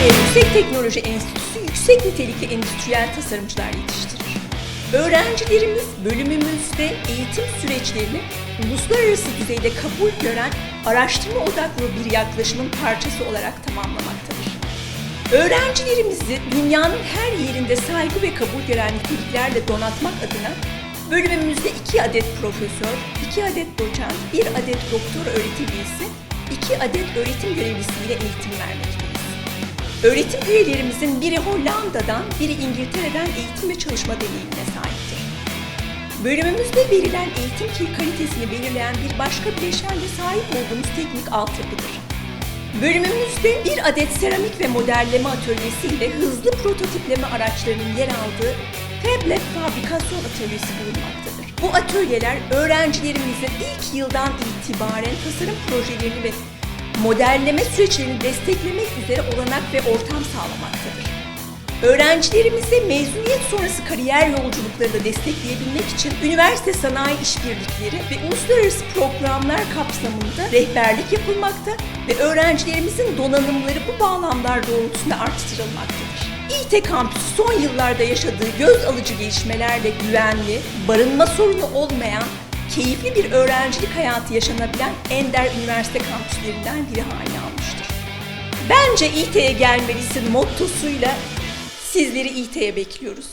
İTÜ Yüksek Teknoloji Enstitüsü yüksek nitelikli endüstriyel tasarımcılar yetiştirir. Öğrencilerimiz bölümümüzde eğitim süreçlerini uluslararası düzeyde kabul gören araştırma odaklı bir yaklaşımın parçası olarak tamamlamaktadır. Öğrencilerimizi dünyanın her yerinde saygı ve kabul gören niteliklerle donatmak adına bölümümüzde 2 adet profesör, 2 adet doçent, 1 adet doktor öğretim üyesi, 2 adet öğretim görevlisiyle eğitim vermekteyiz. Öğretim üyelerimizin biri Hollanda'dan, biri İngiltere'den eğitim ve çalışma deneyimine sahiptir. Bölümümüzde verilen eğitim kalitesini belirleyen bir başka bileşen de sahip olduğumuz teknik altyapıdır. Bölümümüzde bir adet seramik ve modelleme atölyesi ile hızlı prototipleme araçlarının yer aldığı Fablet fabrikasyon atölyesi bulunmaktadır. Bu atölyeler öğrencilerimizin ilk yıldan itibaren tasarım projelerini ve modelleme süreçlerini desteklemek üzere olanak ve ortam sağlamaktadır. Öğrencilerimize mezuniyet sonrası kariyer yolculuklarını destekleyebilmek için üniversite sanayi işbirlikleri ve uluslararası programlar kapsamında rehberlik yapılmakta ve öğrencilerimizin donanımları bu bağlamlar doğrultusunda arttırılmaktadır. İT Kampüsü son yıllarda yaşadığı göz alıcı gelişmelerle güvenli, barınma sorunu olmayan, keyifli bir öğrencilik hayatı yaşanabilen ender üniversite kampüslerinden biri haline almıştır. Bence İT'ye gelmelisin mottosuyla sizleri İT'ye bekliyoruz.